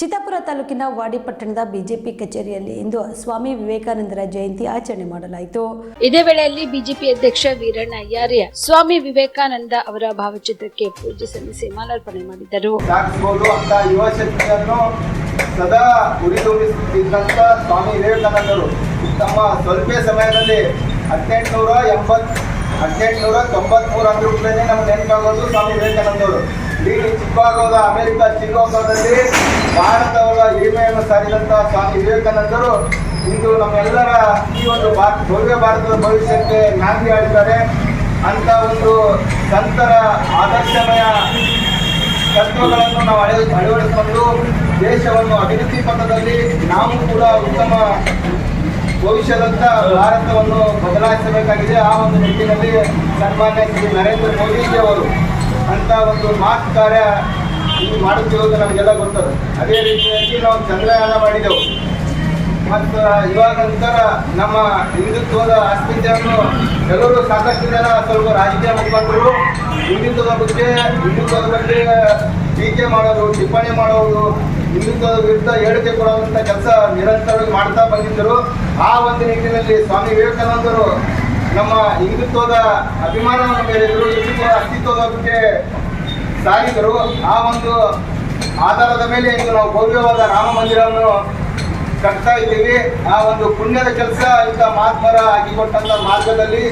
ಚಿತ್ತಾಪುರ ತಾಲೂಕಿನ ವಾಡಿ ಪಟ್ಟಣದ ಬಿಜೆಪಿ ಕಚೇರಿಯಲ್ಲಿ ಇಂದು ಸ್ವಾಮಿ ವಿವೇಕಾನಂದರ ಜಯಂತಿ ಆಚರಣೆ ಮಾಡಲಾಯಿತು. ಇದೇ ವೇಳೆಯಲ್ಲಿ ಬಿಜೆಪಿ ಅಧ್ಯಕ್ಷ ವೀರಣ್ಣ ಅಯ್ಯಾರ್ಯ ಸ್ವಾಮಿ ವಿವೇಕಾನಂದ ಅವರ ಭಾವಚಿತ್ರಕ್ಕೆ ಪೂಜೆ ಸಲ್ಲಿಸಿ ಮಾಲಾರ್ಪಣೆ ಮಾಡಿದರು. ಸಾಗಿಸಬಹುದು ಅಂತ ಯುವ ಶಕ್ತಿಯನ್ನು ಸದಾ ಉರಿದುಂಬಿಸುತ್ತಿದ್ದಂಥ ಸ್ವಾಮಿ ವಿವೇಕಾನಂದರು. ತಮ್ಮ ಸ್ವಲ್ಪ ಸಮಯದಲ್ಲಿ ಹದಿನೆಂಟುನೂರ ಎಂಬತ್ ಹದಿನೆಂಟುನೂರ ತೊಂಬತ್ಮೂರು ಅಂದ್ರೂ ಕೂಡ ನಮ್ಗೆ ನೆನಪಾಗೋದು ಸ್ವಾಮಿ ವಿವೇಕಾನಂದರು ಇಡೀ ಚಿಕ್ಕವಾಗೋದ ಅಮೆರಿಕ ಚಿಕ್ಕವಾಗೋದಲ್ಲಿ ಭಾರತವಾದ ಹಿರಿಮೆಯನ್ನು ಸಾರಿದಂತಹ ಸ್ವಾಮಿ ವಿವೇಕಾನಂದರು ಇಂದು ನಮ್ಮೆಲ್ಲರ ಈ ಒಂದು ಭಾರತ ಭವ್ಯ ಭಾರತದ ಭವಿಷ್ಯಕ್ಕೆ ನಾಂದಿ ಆಡಿದ್ದಾರೆ ಅಂತ ಒಂದು ಸಂತರ ಆದರ್ಶಮಯ ತತ್ವಗಳನ್ನು ನಾವು ಅಳ ಅಳವಡಿಸಿಕೊಂಡು ದೇಶವನ್ನು ಅಭಿವೃದ್ಧಿ ಪಥದಲ್ಲಿ ನಾವು ಕೂಡ ಉತ್ತಮ ಭವಿಷ್ಯದಂತ ಭಾರತವನ್ನು ಬದಲಾಯಿಸಬೇಕಾಗಿದೆ. ಆ ಒಂದು ನಿಟ್ಟಿನಲ್ಲಿ ಸನ್ಮಾನ್ಯ ಶ್ರೀ ನರೇಂದ್ರ ಮೋದಿಜಿ ಅವರು. ಅಂತ ಒಂದು ಮಾತು ಕಾರ್ಯ ಮಾಡುತ್ತಿರುವುದು ನಮಗೆಲ್ಲ ಗೊತ್ತದೆ. ಅದೇ ರೀತಿಯಾಗಿ ನಾವು ಚಂದ್ರಯಾನ ಮಾಡಿದೆವು. ಮತ್ತು ಇವಾಗ ನಂತರ ನಮ್ಮ ಹಿಂದುತ್ವದ ಅಸ್ಮಿತೆಯನ್ನು ಎಲ್ಲರೂ ಸಾಕಷ್ಟು ಜನ ಸ್ವಲ್ಪ ರಾಜಕೀಯ ಮುಖಂಡರು ಹಿಂದುತ್ವದ ಬಗ್ಗೆ ಹಿಂದುತ್ವದ ಬಗ್ಗೆ ಟೀಕೆ ಮಾಡೋರು, ಟಿಪ್ಪಣಿ ಮಾಡೋರು, ಹಿಂದುತ್ವದ ವಿರುದ್ಧ ಹೇಳಿಕೆ ಕೊಡುವಂಥ ಕೆಲಸ ನಿರಂತರವಾಗಿ ಮಾಡ್ತಾ ಬಂದಿದ್ದರು. ಆ ಒಂದು ನಿಟ್ಟಿನಲ್ಲಿ ಸ್ವಾಮಿ ವಿವೇಕಾನಂದರು ನಮ್ಮ ಹಿಂದುತ್ವದ ಅಭಿಮಾನವನ್ನು ಮೇರಿದ್ರು. ಅಸ್ತಿತ್ವದ ಬಗ್ಗೆ ಸಾರಿದರು ಆ ಒಂದು ಆಧಾರದ ಮೇಲೆ ಇಂದು ನಾವು ಭವ್ಯವಾದ ರಾಮ ಮಂದಿರವನ್ನು ಕಟ್ತಾ ಇದ್ದೀವಿ. ಆ ಒಂದು ಪುಣ್ಯದ ಕೆಲಸ ಇಂಥ ಮಹಾತ್ಮರ ಆಗಿಕೊಟ್ಟಂತ ಮಾರ್ಗದಲ್ಲಿ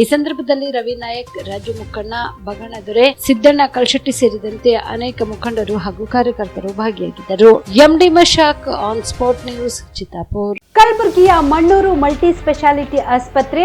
ಈ ಸಂದರ್ಭದಲ್ಲಿ ರವಿ ನಾಯಕ್ ರಾಜು ಮುಖಣ್ಣ ಬಗಣದೊರೆ ಸಿದ್ದಣ್ಣ ಕಲ್ಶೆಟ್ಟಿ ಸೇರಿದಂತೆ ಅನೇಕ ಮುಖಂಡರು ಹಾಗೂ ಕಾರ್ಯಕರ್ತರು ಭಾಗಿಯಾಗಿದ್ದರು. MD Mashak on spot news Chittapur. ಕಲಬುರಗಿಯ ಮಣ್ಣೂರು ಮಲ್ಟಿ ಸ್ಪೆಷಾಲಿಟಿ ಆಸ್ಪತ್ರೆ